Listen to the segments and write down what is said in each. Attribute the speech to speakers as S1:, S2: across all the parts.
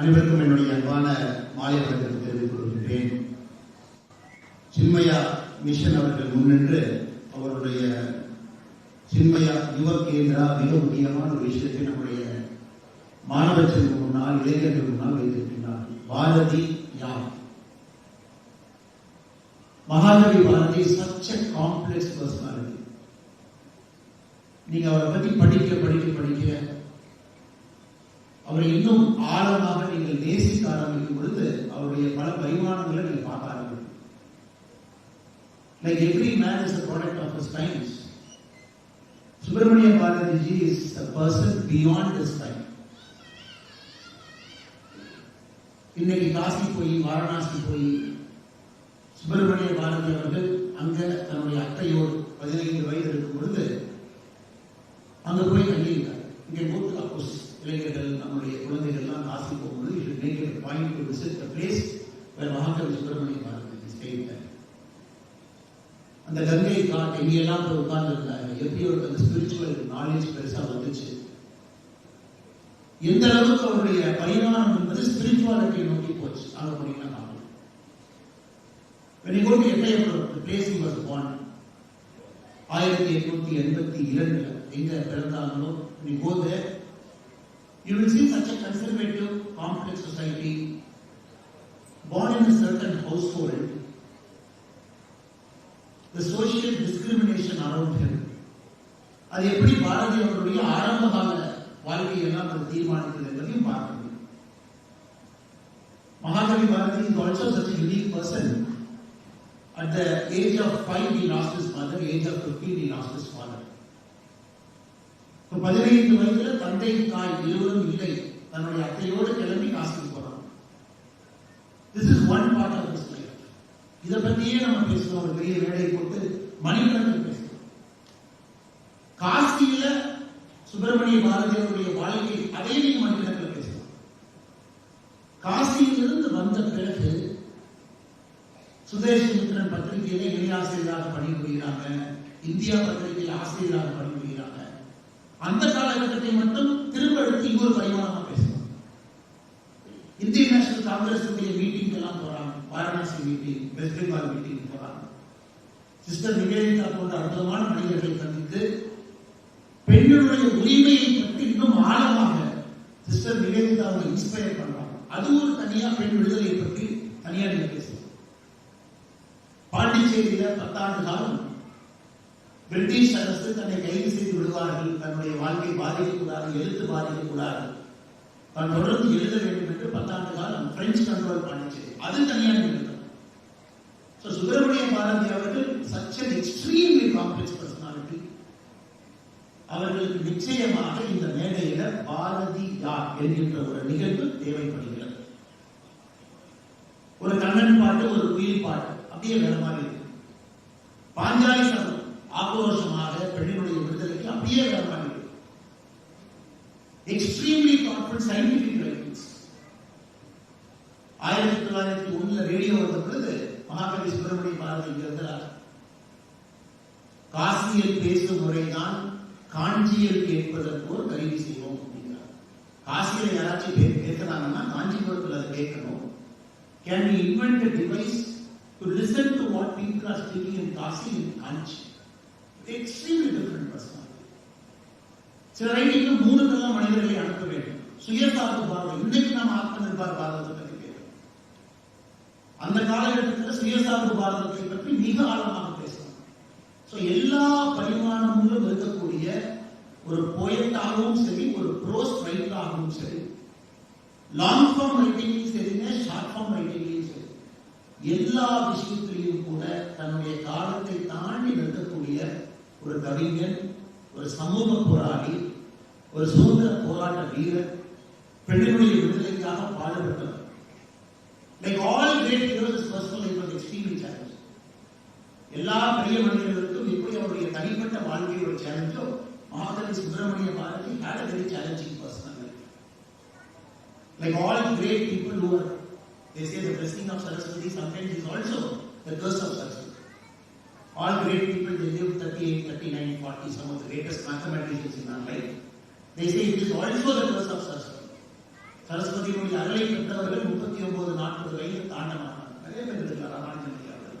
S1: அனைவருக்கும் என்னுடைய அன்பான மாலை வணக்கத்தை தெரிவித்துக் கொள்கின்றேன். சின்மயா மிஷன் அவர்கள் முன்னின்று அவருடைய சின்மயா யுவ கேந்திரா மிக முக்கியமான ஒரு விஷயத்தை நம்முடைய மாணவ செல்வம் முன்னால் இளைஞர்கள் முன்னால் வைத்திருக்கின்றார். பாரதி யார்? Mahakavi Bharathi such complex personality நீங்க அவரை பத்தி படிக்க படிக்க படிக்க அவரை இன்னும் ஆழமாக நீங்கள் நேசிக்க ஆரம்பிக்கும் பொழுது அவருடைய பல பரிமாணங்களை நீங்கள் பார்க்க ஆரம்பிக்கும் like every man is product of his times Subramania Bharathiji is a person beyond his time இன்னைக்கு காசி போய் வாரணாசி போய் சுப்பிரமணிய பாரதி அவர்கள் அங்க தன்னுடைய அத்தையோடு பதினைந்து வயது இருக்கும் பொழுது அங்க போய் கல்வி இங்கே மூத்த ஹவுஸ் இளைஞர்கள் நம்முடைய குழந்தைகள் எல்லாம் காசி போகும்போது you should make it point to visit the place where Mahakavi Subramania Bharathi stayed அந்த கங்கை காட் எங்கெல்லாம் போய் உட்கார்ந்து இருந்தாங்க எப்படி ஒரு அந்த ஸ்பிரிச்சுவல் நாலேஜ் பெருசா வந்துச்சு. எந்த அளவுக்கு அவருடைய பரிமாணம் என்பது ஸ்பிரிச்சுவாலிட்டியை நோக்கி போச்சு. அதை போனீங்கன்னா பார்க்கலாம். When you go to Ettayapuram, the place he was born, ஆயிரத்தி எட்நூத்தி எண்பத்தி இரண்டுல எங்க பிறந்தாங்களோ நீ go there you will see such a conservative complex society born in a certain household the social discrimination around him அது எப்படி பாரதி அவருடைய ஆரம்ப கால வாழ்க்கையெல்லாம் அது தீர்மானிக்கிறது என்பதையும் பார்க்க முடியும் Mahakavi Bharathi is also such a unique person At the age of five, he lost his mother. Age of fifteen, he lost his father. இப்போ பதினைந்து வயதுல தந்தை தாய் இருவரும் இல்லை. தன்னுடைய அத்தையோடு கிளம்பி காசுக்கு போறான் this is one part of history இதை பத்தியே நம்ம பேசுவோம். ஒரு பெரிய வேலையை போட்டு மணிக்கணக்கில் பேசுறோம் காசியில சுப்பிரமணிய பாரதியருடைய வாழ்க்கை அதே நீங்க மணிக்கணக்கில் பேசலாம் காசியிலிருந்து வந்த பிறகு சுதேஷ் மித்ரன் பத்திரிகையில இணை ஆசிரியராக பணிபுரிகிறாங்க. இந்தியா பத்திரிகையில் ஆசிரியராக பணி அந்த காலகட்டத்தை மட்டும் திரும்ப எடுத்து இன்னொரு பரிமாணமா பேசணும் இந்திய நேஷனல் காங்கிரஸ் மீட்டிங் எல்லாம் போறாங்க. Varanasi meeting west Bengal meeting போறாங்க. சிஸ்டர் நிவேதிதா போன்ற அற்புதமான மனிதர்களை சந்தித்து பெண்களுடைய உரிமையை பற்றி இன்னும் ஆழமாக சிஸ்டர் நிவேதிதாவை இன்ஸ்பயர் பண்றாங்க அது ஒரு தனியா பெண் விடுதலை பற்றி தனியா நீங்க பாண்டிச்சேரியில பத்தாண்டு காலம் பிரிட்டிஷ் அரசு தன்னை கைது செய்து விடுவார்கள் தன்னுடைய வாழ்க்கை பாதிக்கக்கூடாது எழுத்து பாதிக்கக்கூடாது. தான் தொடர்ந்து எழுத வேண்டும் என்று பத்தாண்டு காலம் பிரெஞ்சு கண்ட்ரோல் பண்ணிச்சு. அது தனியாக நிறுத்தம் ஸோ சுப்பிரமணிய பாரதி அவர்கள் such an extremely complex personality அவர்களுக்கு நிச்சயமாக இந்த மேடையில பாரதி யார் என்கின்ற ஒரு நிகழ்வு தேவைப்படுகிறது. ஒரு கண்ணன் பாட்டு ஒரு குயில் பாட்டு அப்படியே வேற மாதிரி இருக்கு. பாஞ்சாலி சபம் ஆக்ரோஷமாக பெண்ணினுடைய விடுதலைக்கு அப்படியே வேற மாதிரி இருக்கு எக்ஸ்ட்ரீம்லி கான்ஃபிடன்ட் சயின்டிபிக் ரைட்டிங்ஸ் ஆயிரத்தி தொள்ளாயிரத்தி ஒண்ணுல ரேடியோ வந்த பொழுது மகாகவி சுப்பிரமணிய பாரதி இங்க இருந்தார் காசியில் பேசும் முறைதான் காஞ்சியில் கேட்பதற்கு ஒரு கருவி செய்வோம் அப்படிங்கிறார் காசியில யாராச்சும் பே- பேசுறாங்கன்னா காஞ்சிபுரத்தில் அதை கேட்கணும் Can we invent a device to listen to what people are speaking in Kasi and Kanchi? Extremely different சில ரைட்டிங்கு மூணுக்கெல்லாம் மனிதர்களை அனுப்ப வேண்டும். சுயசார்பு பார்வை. இன்னைக்கு நாம் ஆத்ம நிர்பார் பாரதத்தை பற்றி பேசுறோம் அந்த காலகட்டத்தில் சுயசார்பு பாரதத்தை பற்றி மிக ஆழமாக பேசணும் ஸோ எல்லா பரிமாணங்களும் இருக்கக்கூடிய ஒரு போயட்டாகவும் சரி ஒரு ப்ரோஸ் ரைட்டராகவும் சரி லாங் ஃபார்ம் ரைட்டிங்லையும் சரிங்க ஷார்ட் ஃபார்ம் ரைட்டிங்லையும் சரி எல்லா விஷயத்திலையும் கூட தன்னுடைய காலத்தை தாண்டி நிற்கக்கூடிய ஒரு கவிஞன் ஒரு சமூக போராளி ஒரு சுதந்திர போராட்ட வீரர் பெண்களுடைய விடுதலைக்காக பாடுபட்டவர் like all great heroes personal life was extremely challenge எல்லா பெரிய மனிதர்களுக்கும் எப்படி அவருடைய தனிப்பட்ட வாழ்க்கை ஒரு சேலஞ்சோ Mahakavi Subramania Bharati had a very challenging personal life like all great people who are, they say the blessing of Saraswati sometimes is also the curse of Saraswati. All great people, they live 38, 39, 40, some of the greatest mathematicians in our life. They say it is also the curse of Saraswati. சரஸ்வதியினுடைய அருளை பெற்றவர்கள் முப்பத்தி ஒன்பது நாற்பது வயது தாண்ட மாட்டாங்க நிறைய பேர் இருக்கிறார் ராமானுஜன் ஐயா அவர்கள்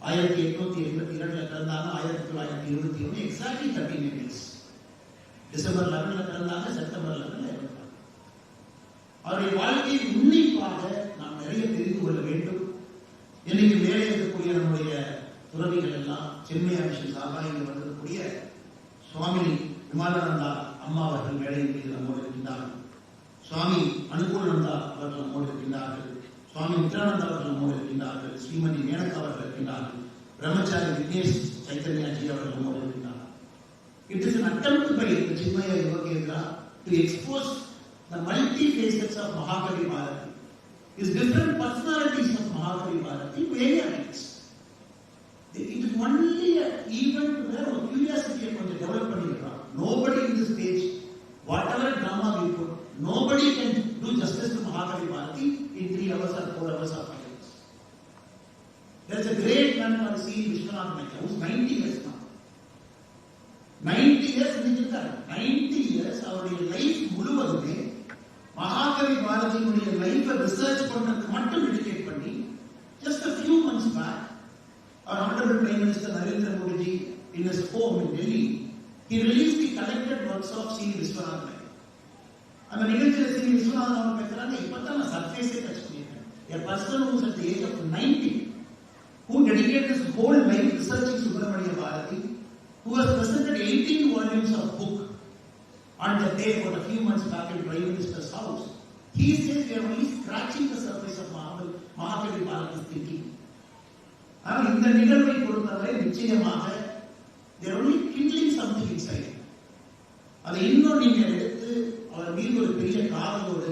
S1: ஆயிரத்தி எட்நூத்தி எண்பத்தி இரண்டுல பிறந்தாங்க ஆயிரத்தி தொள்ளாயிரத்தி இருபத்தி ஒன்று எக்ஸாக்ட்லி தேர்ட்டின் இயர்ஸ் டிசம்பர் லெவன்ல பிறந்தாங்க செப்டம்பர் லெவன்ல இறந்தாங்க அவருடைய வாழ்க்கையை துறவிகள் எல்லாம் சென்மையா விஷயம். சார்பாக இங்கு வந்திருக்கக்கூடிய சுவாமி விமானந்தா அம்மா அவர்கள் வேலையின் மீது நம்மோடு இருக்கின்றார்கள் சுவாமி அனுகூலந்தா அவர்கள் நம்மோடு இருக்கின்றார்கள் சுவாமி நித்யானந்தா அவர்கள் நம்மோடு இருக்கின்றார்கள் ஸ்ரீமதி மேனகா அவர்கள் இருக்கின்றார்கள் பிரம்மச்சாரி விக்னேஷ் சைத்தன்யாஜி அவர்கள் நம்மோடு இருக்கின்றார்கள் It is an attempt by the Chinmaya Yogendra to expose the multi facets of Mahakavi Bharati. His different personalities of Mahakavi Bharati, variants. It is only an event where ஒரு curiosity கொஞ்சம் develop பண்ணிருக்கான். Nobody in this page, whatever drama we put, nobody can do justice to Mahakavi Bharati in three hours or four hours or five hours. There is a great man called C. Vishwanath Mehta, who is 90 years now. 90 years இருந்திருக்காரு 90 years அவருடைய life முழுவதுமே மகாகவி பாரதியினுடைய லைஃபை research பண்றதுக்கு மட்டும் dedicate பண்ணி just a few months back our honorable prime minister narendra modi ji in his home in delhi he released the collected works of c viswanath Nair. அந்த நிகழ்ச்சியில சி விஸ்வநாதன் அவங்க பேசுறாங்க இப்பதான் நான் சர்ஃபேஸே டச் பண்ணியிருக்கேன் a person who is at the age of 90 who dedicated his whole life researching subramania bharati who has presented 18 volumes of book on the day for a few months back in Prime Minister's house. He says we are only scratching the surface of Mahaval, Mahakavi Bharati's thinking. ஆனால் இந்த நிகழ்வை பொறுத்தவரை நிச்சயமாக they are only kindling something inside. அதை இன்னும் நீங்க எடுத்து அவர் மீது ஒரு பெரிய காதலோடு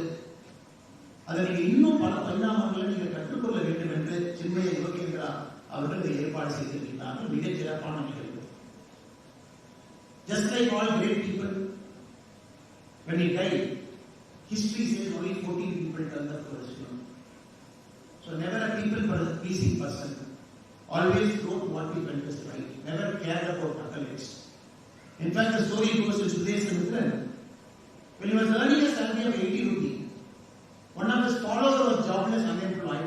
S1: அதை நீங்க இன்னும் பல பரிணாமங்களை நீங்க கற்றுக்கொள்ள வேண்டும் என்று சின்மய யோகேந்திரா அவர்கள் இதை ஏற்பாடு செய்திருக்கிறார்கள் மிகச் சிறப்பான நிகழ்வு Just like all great people, when he died, history says only 14 people turned up for his funeral. So never a people per pleasing person. Always wrote what he felt is right. Never cared about accolades. In fact, the story goes to Sudesh Mithran. When he was earning a salary of 80 rupees, one of his followers was jobless, unemployed.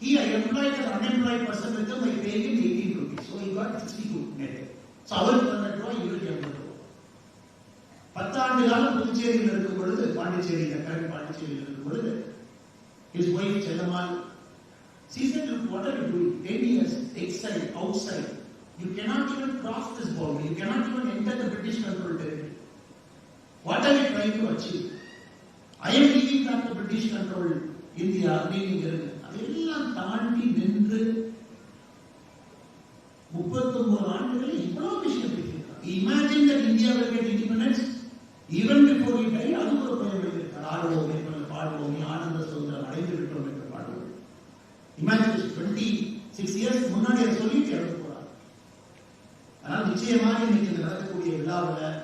S1: He employed an unemployed person with him by paying him 18 rupees. So he got 62 net. So அவருக்கு பதினெட்டு ரூபாய் இவருக்கு எண்பது ரூபாய் பத்தாண்டு காலம் புதுச்சேரியில் இருக்கும் பொழுது பாண்டிச்சேரியில் கரண்ட் பாண்டிச்சேரியில் இருக்கும் பொழுது his wife Chellammal she said look what are you doing 10 years exile outside you cannot even cross this boundary you cannot even enter the British control territory what are you trying to achieve I am leaving back the British control India நீங்க இருங்க அதெல்லாம் தாண்டி நின்று முப்பத்தொன்பது ஆண்டுகள் இவ்வளவு விஷயம் பேசியிருக்கார் imagine that India will get independence even before he died அது ஒரு பயம் எழுதியிருக்கார் ஆடுவோம் என்று பாடுவோம் ஆனந்த சுதந்திரம் அடைந்து விட்டோம் என்று பாடுவோம் இமேஜின் டுவெண்ட்டி சிக்ஸ் இயர்ஸ் முன்னாடி அதை சொல்லிட்டு இறந்து போறார் ஆனால் நிச்சயமாக இன்னைக்கு இந்த நடக்கக்கூடிய விழாவில்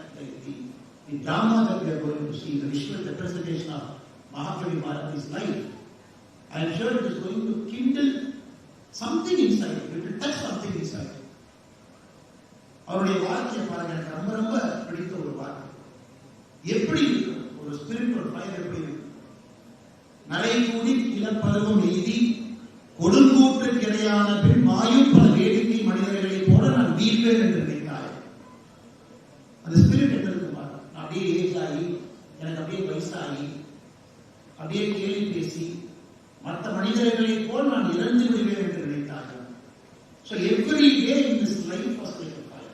S1: the drama that we are going to see, the visual representation of Mahakavi Bharati's life, I am sure it is going to kindle something inside, it will touch something inside. அவருடைய வாழ்க்கையை பாருங்க எனக்கு ரொம்ப ரொம்ப பிடித்த ஒரு வார்த்தை எப்படி ஒரு ஸ்பிரிச்சுவல் ஃபயர் எப்படி இருக்கும் கூடி இளப்பருவம் எய்தி கொடுங்கூற்று கிடையான பெண் மாயும் பல வேடிக்கை மனிதர்களைப் போல நான் வீழ்வேன் என்று நினைத்தாய் அந்த ஸ்பிரிட் என்ன இருக்கு பாருங்க நான் அப்படியே ஏஜ் ஆகி எனக்கு அப்படியே வயசாகி அப்படியே கேள்வி பேசி மற்ற மனிதர்களைப் போல் நான் இறந்து விடுவேன் என்று நினைத்தார்கள் So every day in this life was like a fire.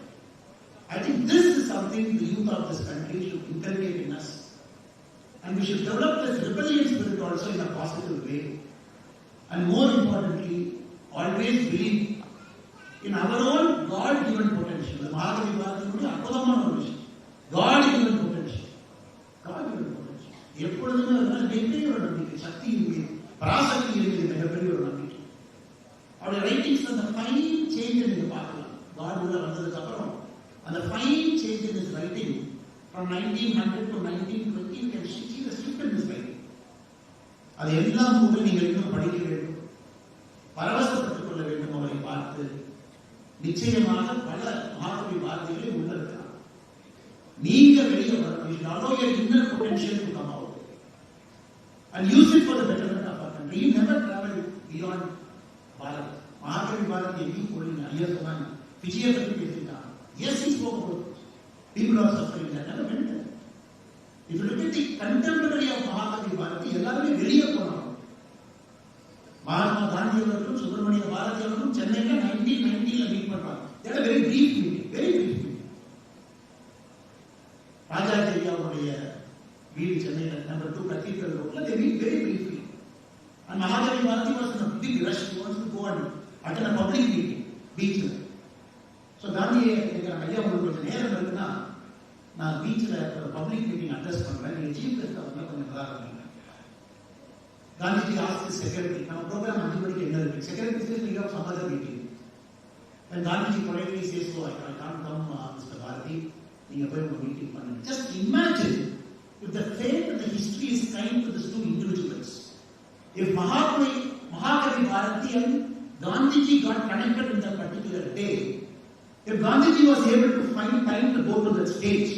S1: I think this is something the youth of this country should inculcate in us. And we should develop this rebellion spirit also in a positive way. And more importantly, always believe in our own God-given potential. The Mahagavi Bharatiனுடைய அற்புதமான ஒரு விஷயம். God-given potential. God-given potential. எப்பொழுதுமே அதனால மிகப்பெரிய ஒரு நம்பிக்கை சக்தியின் மீது பராசக்தியின் மீது மிகப்பெரிய ஒரு நம்பிக்கை அவருடைய ரைட்டிங்ஸ் அந்த ஃபைன் சேஞ்ச் நீங்க பார்க்கலாம் காட் உள்ள வந்ததுக்கு அப்புறம் அந்த fine change in his writing from nineteen hundred to nineteen twenty you can see the shift in his writing அது எல்லாம் கூட நீங்கள் இன்னும் படிக்க வேண்டும் நிச்சயமாக பல ஆரோக்கிய வார்த்தைகளை உள்ள இருக்கலாம் நீங்க வெளியே வரணும் allow your inner potential to and use it for the betterment of our country never travel beyond Bharat மகாகவி பாரத் எங்கேயும் போறீங்க ஐயர் தான் விஜய பற்றி பேசியிருக்காங்க எஸ் இஸ் போக people are suffering never went if look contemporary of மகாகவி பாரத் எல்லாருமே வெளியே போனாங்க சுப்பிரமணிய பாரதி சென்னையில நைன்டீன் நைன்டீன்ல மீட் பண்றாங்க. Very brief meeting very brief meeting Rajaji அவருடைய வீடு சென்னையில் நம்பர் டூ கத்தீட்ரல் ரோட்ல they meet very briefly. and Mahatma Bharati was in a big rush he wants to go so காந்தியை கேட்குறாங்க ஐயா உங்களுக்கு கொஞ்சம் நேரம் இருக்குன்னா நான் பீச்சில் பப்ளிக் மீட்டிங் அட்ரஸ் பண்ணுறேன் நீங்கள் சீஃப் கெஸ்ட் கொஞ்சம் நல்லா இருக்கீங்க காந்திஜி ஆஸ்க் செக்ரட்டரி நம்ம ப்ரோக்ராம் அஞ்சு மணிக்கு என்ன இருக்கு செக்ரட்டரி சேஸ் நீங்க some other meeting And Gandhiji politely says so I I can't come uh, Mr. Bharati நீங்க போய் உங்க மீட்டிங் பண்ணுங்க just imagine if the fate and the history is kind to these two individuals if Mahatma Mahakavi Bharati and Gandhiji got connected in that particular day if Gandhiji was able to find time to go to that stage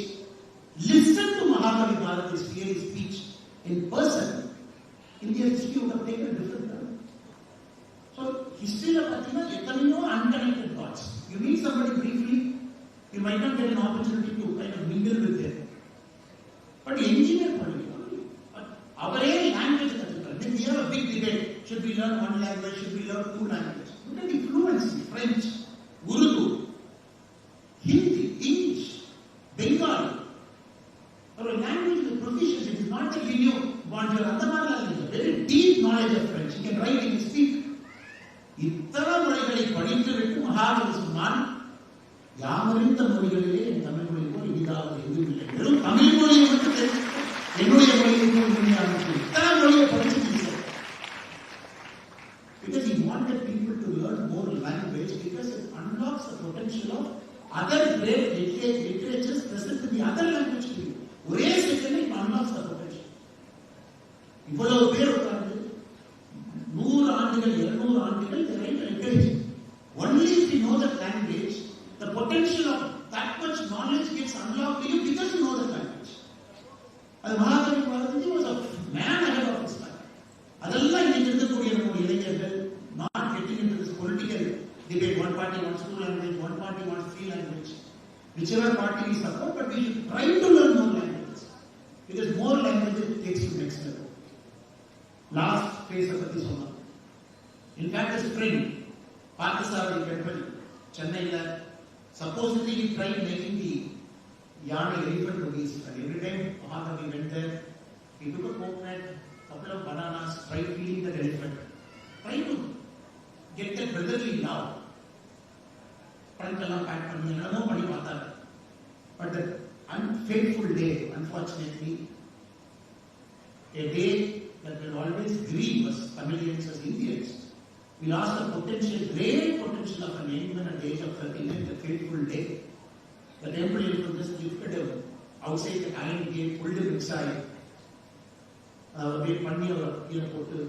S1: listen to Mahakavi Bharati's fiery speech in person Indian history would have taken a different turn. So history of Athena, there can be no unconnected thoughts. You meet somebody briefly, you might not get an opportunity to kind of mingle with them. But the engineer our own language Then we have a big debate. Should we learn one language? Should we learn two languages? Look at the fluency, French, other great litera- literatures present in the other language to ஒரே second இப்ப unlocks the இவ்வளவு Whichever party we support, but we should try to learn more languages. Because more languages takes you next level. Last phase பத்தி சொன்னோம். In fact, a spring, Parthasarathy temple சென்னையில supposedly he tried making the யானை elephant release and every time Mahatma went there, he took a coconut, couple of bananas, tried feeding that elephant, tried to get that brotherly love. trunk எல்லாம் back பண்ணி என்னமோ பண்ணி பார்த்தாரு But that unfaithful day unfortunately a day that will always grieve us Tamilians as Indians we lost the potential great potential of an young man at the age of 39 the fateful day the temple elephant just lifted him outside the iron gate pulled him inside அவர் அப்படியே பண்ணி அவர் கீழே போட்டு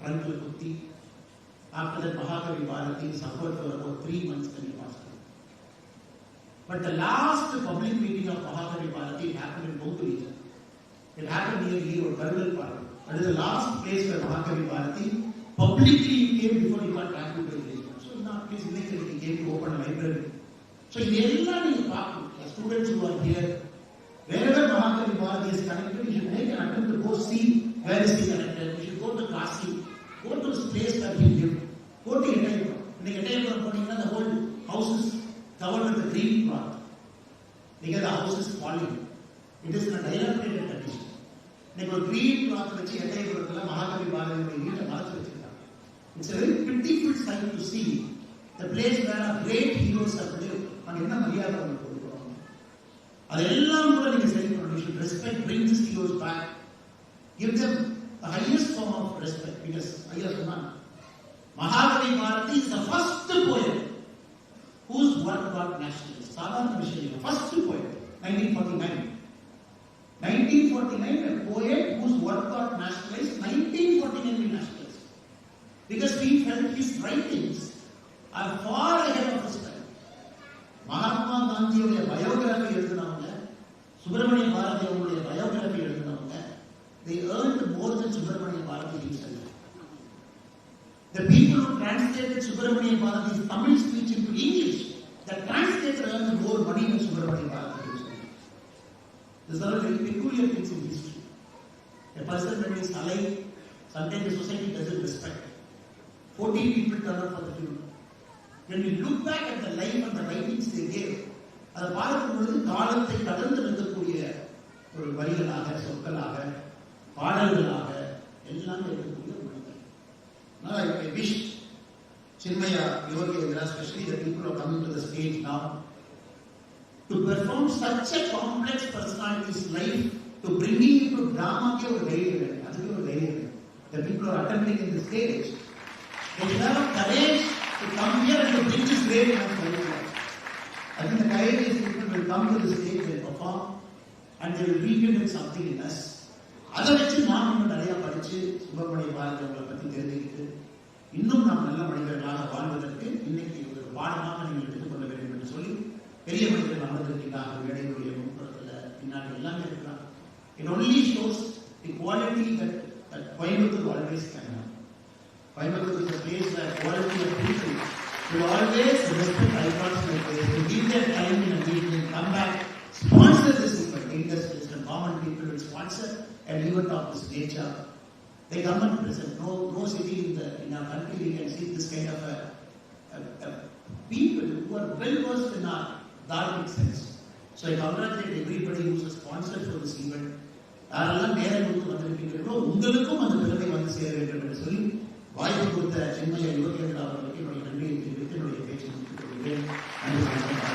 S1: ட்ரங்க்ல குத்தி after that Mahakavi Bharati suffered for about three months when he passed away. But the last public meeting of Mahakali Bharati happened in Mogulita. It happened near here, or Karnal Park. That is the last place where Mahakali Bharati publicly came before he got back to the village. So now please make it, he came to open library. So everyone is part the students who are here. Wherever Mahakali Bharati is connected, we should make an attempt to go see where is he connected. We should go to Kasi, go to the place that he lived, go to Itaipur. In the Itaipur, the whole houses covered with a green cloth. Near the house is falling. It is in a இன்னைக்கு ஒரு green cloth வச்சு எல்லை உலகத்துல மகாகவி பாரதியுடைய வீட்டை வளர்த்து வச்சிருக்காங்க it's very beautiful sign to see the place where great heroes அப்படி அங்க என்ன மரியாதை அவங்க கொடுக்குறாங்க அதெல்லாம் கூட நீங்க சரி பண்ணணும் respect brings heroes back give them the highest form of respect because ஐயா சொன்னாங்க Mahakavi Bharathi is the first poem Because we felt his writings are far ahead of his time. Mahatma காந்தியுடைய பயோகிராஃபி எழுதினவங்க சுப்பிரமணிய பாரதி அவங்களுடைய biography எழுதினவங்க they earned more than Subramania Bharati himself. The people who translated Subramania Bharati's Tamil speech into English, the translator earned more money than Subramania Bharati himself. These are very peculiar things in history. A person when he is alive, sometimes the society doesn't respect. 14 people turn up for the funeral. When we look back at the life and the writings they gave, அதை பார்க்கும் பொழுது காலத்தை கடந்து நிற்கக்கூடிய ஒரு வரிகளாக சொற்களாக பாடல்களாக எல்லாம் இருக்கக்கூடிய மொழிகள் Now, I, I wish Chinmaya Yogendra, especially the people who are coming to the stage now, to perform such a complex personality's life, to bringing it to drama, ke ஒரு தைரியம் வேணும். அதுக்கு ஒரு தைரியம் வேணும். The people who are attempting in the stage, they should have courage to come here and to bring this great man forward. I think the courageous people will come to the stage and perform, and they will rekindle something in us. அதை வச்சு நாம் இன்னும் நிறைய படிச்சு சுபமணி பாரதி பத்தி தெரிஞ்சுக்கிட்டு இன்னும் நாம் நல்ல மனிதர்களாக வாழ்வதற்கு இன்னைக்கு ஒரு பாடமாக நீங்கள் எடுத்துக்கொள்ள வேண்டும் என்று சொல்லி பெரிய மனிதர்கள் அமர்ந்திருக்கிறார்கள் வேலையுடைய முன்புறத்தில் பின்னாடி எல்லாமே இருக்கிறாங்க it only shows the quality that that Coimbatore always can Coimbatore is a place where quality of people will always respect icons like this, to give their time in a meeting, come back, sponsor this event, industrialists and common people will sponsor an event of this nature. They come and present. No, no city in the in our country we can see this kind of a, a, a people who are well versed in our dharmic sense. So I congratulate everybody who is a sponsor for this event. யாரெல்லாம் நேரம் கொடுத்து வந்திருக்கீங்களோ உங்களுக்கும் அந்த பெருமை வந்து சேர வேண்டும் என்று சொல்லி வாய்ப்பு கொடுத்த சின்மய யுவகேந்திரா அவர்களுக்கு என்னுடைய நன்றியை தெரிவித்து என்னுடைய பேச்சு முடித்துக் கொள்கிறேன்.